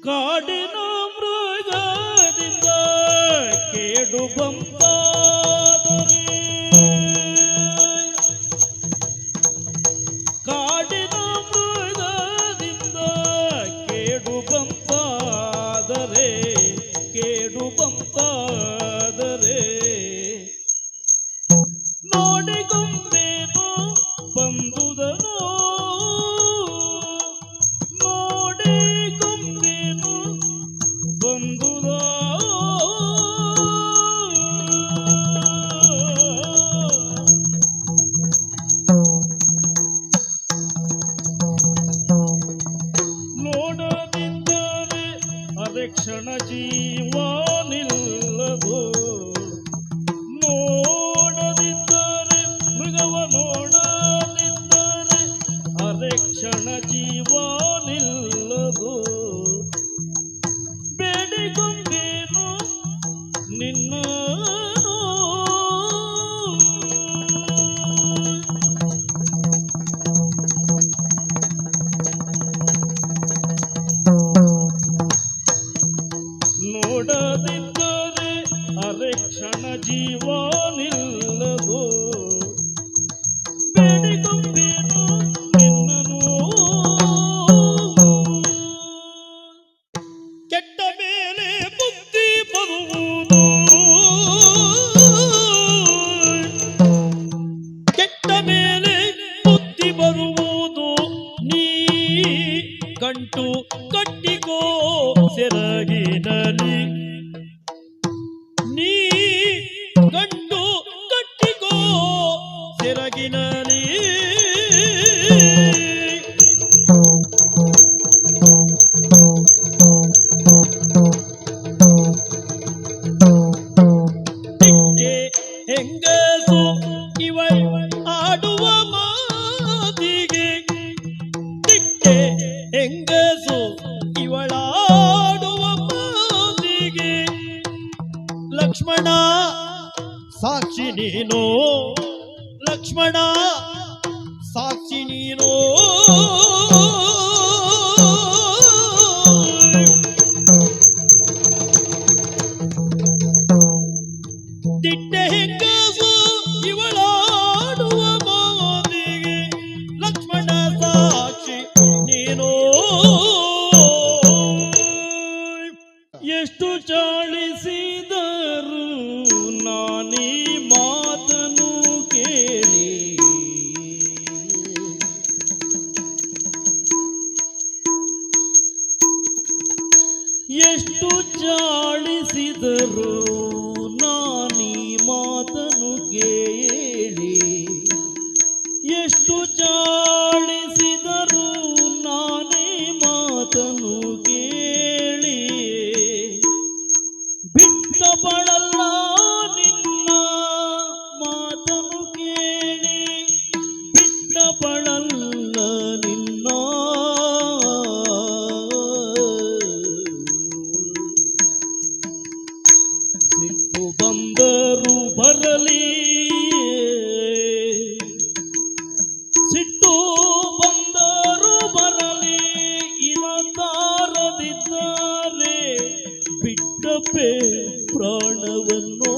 ಕಾಡಿನ ಮೃಗದಿಂದ ಕೇಡು ಬಂಪಾದರೆ ಅದೇ ಕ್ಷಣ ಜೀವ ನಿಲ್ಲದು. ನೋಡದಿದ್ದರೆ ಮೃಗವ ನೋಡದಿದ್ದರೆ ಅದೇ ಕ್ಷಣ ಜೀವ ನೋಡದಿದ್ದರೆ ಅರೆ ಕ್ಷಣ ಜೀವ ಗಂಟು ಕಟ್ಟಿಕೋ ಸೆರಗಿನಲಿ ನೀ ಗಂಟು ಕಟ್ಟಿಕೋ ಸೆರಗಿನಲಿ ಹೆಂಗಸು ಇವ ಆಡುವ ಮಾತಿಗೆ ತಿಕ್ಕೆ ಹೆಂಗಸು ಇವಳಾಡುವ ಮಾತಿಗೆ? ಲಕ್ಷ್ಮಣ ಸಾಕ್ಷಿ ನೀನು. ಲಕ್ಷ್ಮಣ ಎಷ್ಟು ಚಾಳಿಸಿದರು ನಾನೀ ಮಾತನು ಕೇಳಿ. ಎಷ್ಟು ಚಾಳಿಸಿದರು ಬಂದರು ಬರಲಿ. ಸಿಟ್ಟು ಬಂದರು ಬರಲಿ ಇನತಾರದಿದ್ದಾರೆ ಬಿಟ್ಟಪ್ಪೆ ಪ್ರಾಣವನ್ನು